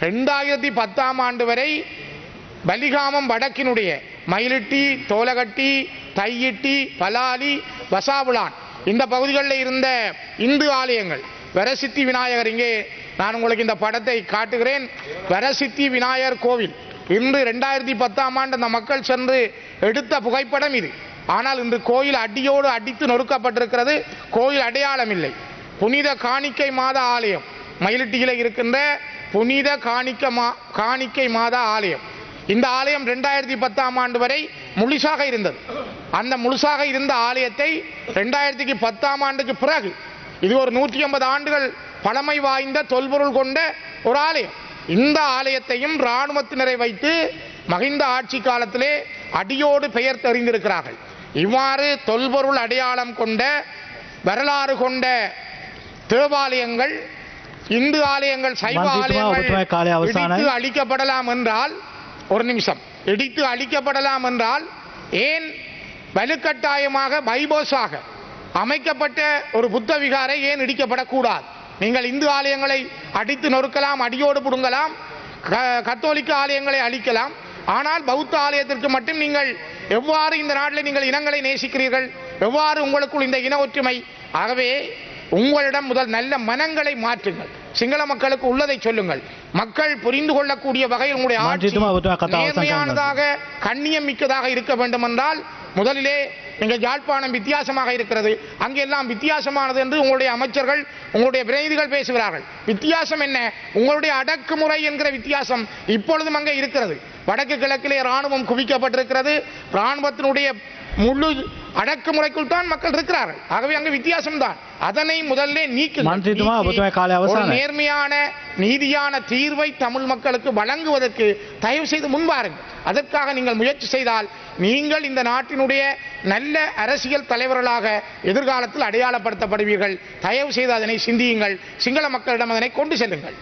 ரெண்டாயிரத்தி பத்தாம் ஆண்டு வரை பலிகாமம் வடக்கினுடைய மயிலிட்டி தோலகட்டி தையிட்டி பலாலி வசாவுலான் இந்த பகுதிகளில் இருந்த இந்து ஆலயங்கள். வரசித்தி விநாயகர் இங்கே. நான் உங்களுக்கு இந்த படத்தை காட்டுகிறேன். வரசித்தி விநாயகர் கோவில். இன்று ரெண்டாயிரத்தி பத்தாம் ஆண்டு அந்த மக்கள் சென்று எடுத்த புகைப்படம் இது. ஆனால் இன்று கோயில் அடியோடு அடித்து நொறுக்கப்பட்டிருக்கிறது. கோயில் அடையாளம் இல்லை. புனித காணிக்கை மாத ஆலயம் மயிலிட்டியில் இருக்கின்ற புனித காணிக்க மா காணிக்கை மாதா ஆலயம். இந்த ஆலயம் ரெண்டாயிரத்தி பத்தாம் ஆண்டு வரை முழுசாக இருந்தது. அந்த முழுசாக இருந்த ஆலயத்தை ரெண்டாயிரத்தி பத்தாம் ஆண்டுக்கு பிறகு இது ஒரு நூற்றி ஐம்பது ஆண்டுகள் பழமை வாய்ந்த தொல்பொருள் கொண்ட ஒரு ஆலயம். இந்த ஆலயத்தையும் இராணுவத்தினரை வைத்து மகிந்த ஆட்சி காலத்திலே அடியோடு பெயர் தெரிந்திருக்கிறார்கள். இவ்வாறு தொல்பொருள் அடையாளம் கொண்ட வரலாறு கொண்ட தேவாலயங்கள் இந்து ஆலயங்கள் சைவ ஆலயங்கள். இடித்து அழிக்கப்படலாம் என்றால் ஒரு நிமிஷம். இடித்து அழிக்கப்படலாம் என்றால் ஏன் வலுக்கட்டாயமாக பைபோஸாக அமைக்கப்பட்ட ஒரு புத்த விகாரை ஏன் இடிக்கப்படக்கூடாது? நீங்கள் இந்து ஆலயங்களை அடித்து நொறுக்கலாம் அடியோடு புடுங்கலாம் கத்தோலிக்க ஆலயங்களை அழிக்கலாம் ஆனால் பௌத்த ஆலயத்திற்கு மட்டும் நீங்கள் எவ்வாறு இந்த நாட்டில் நீங்கள் இனங்களை நேசிக்கிறீர்கள்? எவ்வாறு உங்களுக்குள் இந்த இன ஒற்றுமை? ஆகவே உங்களிடம் முதல் நல்ல மனங்களை மாற்றுங்கள். சிங்கள மக்களுக்கு உள்ளதை சொல்லுங்கள். மக்கள் புரிந்து கொள்ளக்கூடிய வகையில் உங்களுடைய ஆட்சி நேர்மையானதாக கண்ணியம் மிக்கதாக இருக்க வேண்டும் என்றால் முதலிலே நீங்கள் யாழ்ப்பாணம் வித்தியாசமாக இருக்கிறது. அங்கெல்லாம் வித்தியாசமானது என்று உங்களுடைய அமைச்சர்கள் உங்களுடைய பிரதிநிதிகள் பேசுகிறார்கள். வித்தியாசம் என்ன? உங்களுடைய அடக்குமுறை என்கிற வித்தியாசம் இப்பொழுதும் அங்கே இருக்கிறது. வடக்கு கிழக்கிலே ராணுவம் குவிக்கப்பட்டிருக்கிறது. ராணுவத்தினுடைய முழு அடக்குமுறைக்குள் தான் மக்கள் இருக்கிறார்கள். ஆகவே அங்கு வித்தியாசம் தான் அதனை முதல்ல நீக்கு. நேர்மையான நீதியான தீர்வை தமிழ் மக்களுக்கு வழங்குவதற்கு தயவு செய்து முன்வாருங்கள் அதற்காக நீங்கள் முயற்சி செய்தால் நீங்கள் இந்த நாட்டினுடைய நல்ல அரசியல் தலைவர்களாக எதிர்காலத்தில் அடையாளப்படுத்தப்படுவீர்கள். தயவு செய்து அதனை சிந்தியுங்கள். சிங்கள மக்களிடம் அதனை கொண்டு செல்லுங்கள்.